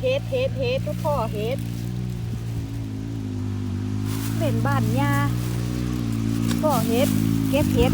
เฮ็ดเฮ็ดเฮ็ดทุกพ่อเฮ็ดเล่นบ้านยาพ่อเฮ็ดเก็บเฮ็ด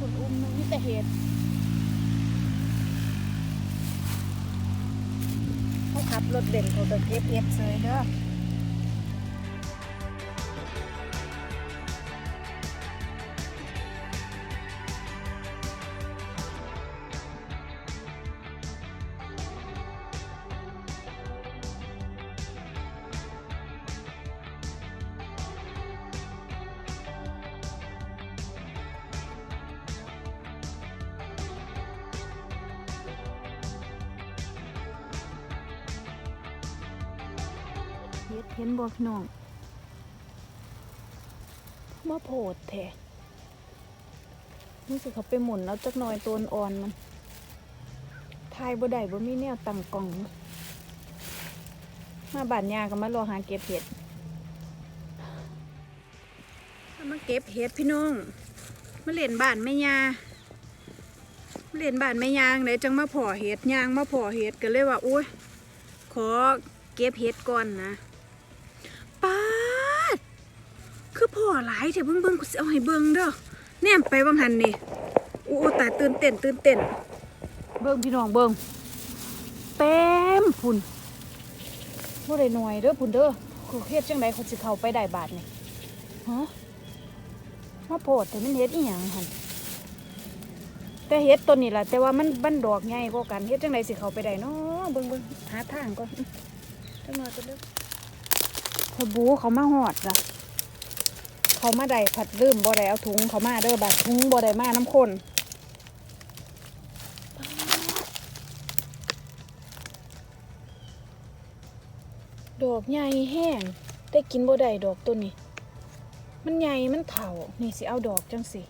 พุ่นอุ้มนี่แต่เห็ดเขาขับรถเด่นเขาจะเก็บเฮ็ดเซยเด้อ เฮ็ดเห็นบ่พี่น้องมาโพดแท้รู้สึกเขาไปหมุนแล้วจักหน่อยตัวอ่อนมันทายบ่ได้บ่มีแนวตั้งกล่อง มาบานยาก็มารอหาเก็บเห็ดมาเก็บเห็ดพี่น้อง มาเล่นบ้านแม่ยามาเล่นบ้านแม่ยางเลยจังมาพ่อเห็ดยางมาพ่อเห็ดก็เลยว่าอุ้ยขอเก็บเห็ดก่อนนะป้าด คือพ่อหลายเถอะเบิ่งเบิ่งกูสิเอาให้เบิ่งเด้อแนมไปบางหันนี่อู้อู้ตายตื่นเต้นตื่นเต้นเบิ่งพี่น้องเบิ่งเต็มพุ่นบ่ได้หน่อยเด้อพุ่นเด้อเขาเฮ็ดจังไดเขาสิเข้าไปได้บาทนี่ฮะมาโพดแต่มันเฮ็ดอีหยังหั่นแต่เฮ็ดตัวนี้ล่ะแต่ว่ามันมันดอกใหญ่กว่ากันเฮ็ดจังไดสิเข้าไปได้เนาะเบิ่งเบิ่งหาทางก่อนอื้อจังหน่อยตัวเด้อพอบูเขามาฮอดล่ะ เขามาได้ผัดลืมบ่ได้เอาถุงเขามาเด้อบัดถุงบ่ได้มาน้ำข้นดอกใหญ่แห้งได้กินบ่ได้ดอกตัวนี้ มันใหญ่มันเถานี่สิเอาดอกจังสิ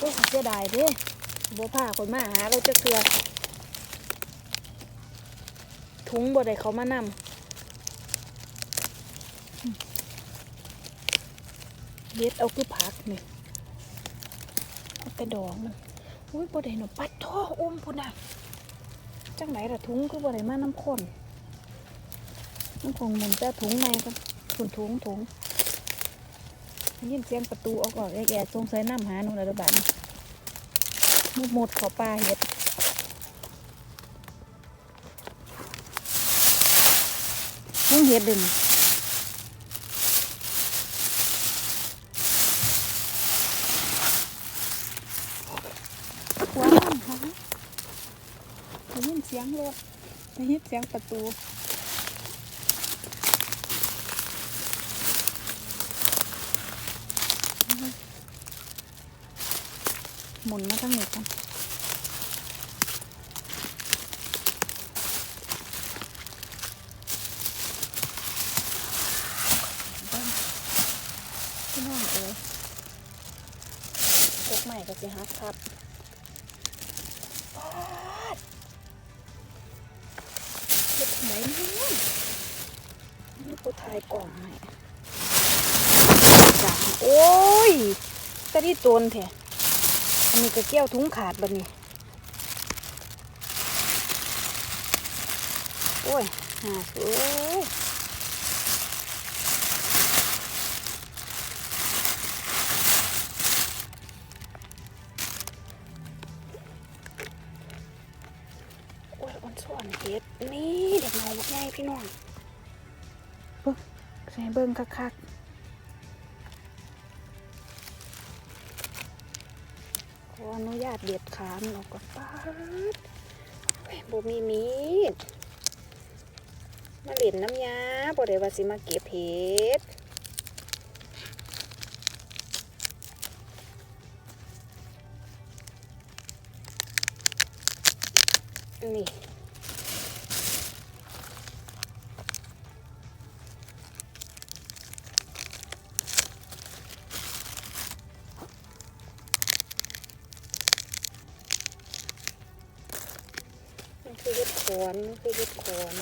ก็สิเสียดายเด้บ่พาคนมาหาเราจะเกลือถุงบ่ได้เขามานำ เด็ดเอาคือผักนี่เอาแต่ดอกมันอุ้ยบ่ได้หนูปัดท่ออุ้มพุ่นน่ะจังไหนล่ะถุงคือบ่ได้มาน้ำข้นมันคงหมุนแต่ถุงในกันถุงถุงถุงยินเสียงประตูออกออกแก่ๆสงสัยน้ำหาหนูระบาดมุดหมดขอปลาเห็ดมุงเห็ดดึง ว้าวฮะได้ ยินเสียงรถได้ยินเสียงประตูหมุนมาทางนี้กันพี่น้องเอ๋ยตกใหม่ก็สิฮักครับ ไหนนี่นี่กูถ่ายกล่องให้จ้ะโอ้ยตะที่จนแท้อันนี้ก็เกี่ยวถุงขาดแบบนี้ โอ้ยหาเอ้ย ส่วนเฮ็ดนี่เด็กน้อยบักใหญ่พี่น้องเบิ่งใส่เบิ่งคักๆขออนุญาตเด็ดขามันออกก่อนป๊าดโอ้ยบ่มีมีดมาเล่นน้ำยาบ่ได้ว่าสิมาเก็บเห็ดนี่มัน อนมันคือเห็ดขอน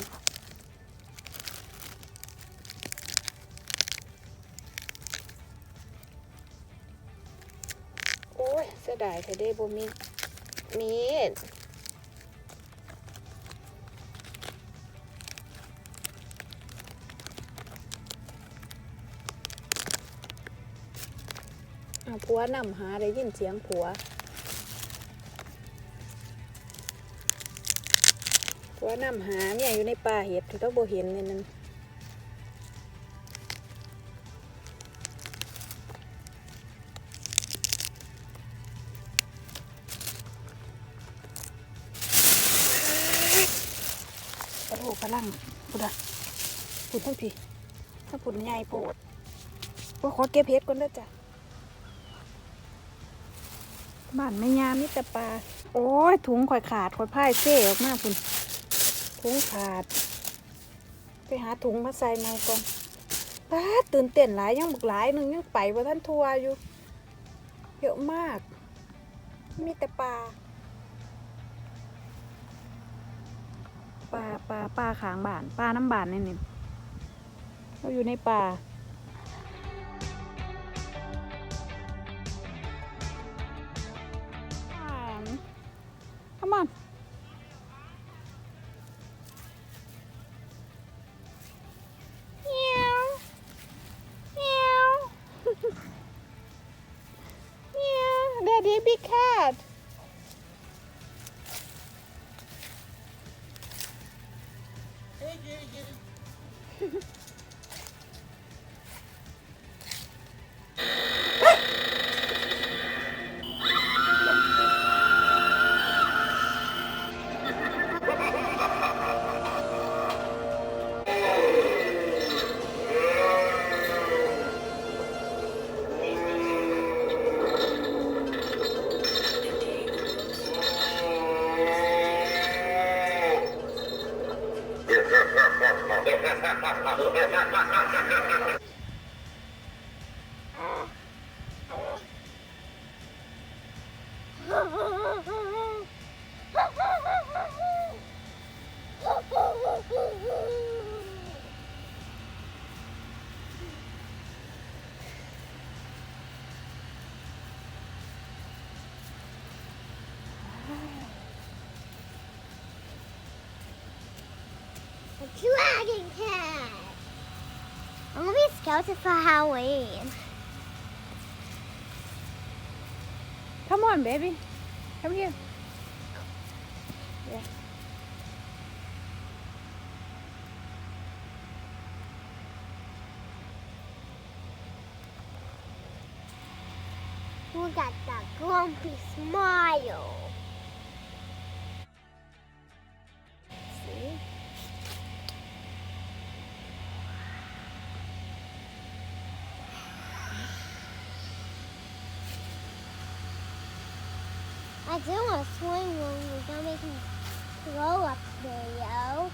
โอ้ยเสียดายแต่ได้บ่มีมีดเอาผัวนำหาได้ยินเสียงผัว ผัวนำหาเนี่ยอยู่ในป่าเห็ดถือต้องบ่เห็นเลยนั่นโอ้โหพลังพุดอะพุดทั้งพี่ถ้าพุดใหญ่โปดว่าขอเก็บเห็ดก่อนเด้อจ้ะบ้านไม่ยามนี่แต่ปลาโอ้ยถุงข่อยขาดข่อยพ่ายเซ่ออกมาพุ่น ถุงขาด ไปหาถุงมาใส่มาก่อนป้าดตื่นเต้นหลายยังบักหลายหนึ่งยังไปว่าท่านทัวร์อยู่ เยอะมาก มีแต่ปลาปลาปลาปลาขางบ้านปลาน้ำบานนี่นี่เราอยู่ในป่า Geri geri geri. Dragon cat. I'm gonna be scouted for Halloween. Come on, baby. Come here. Look at that grumpy smile? I do want to swing We're gonna make making throw up video.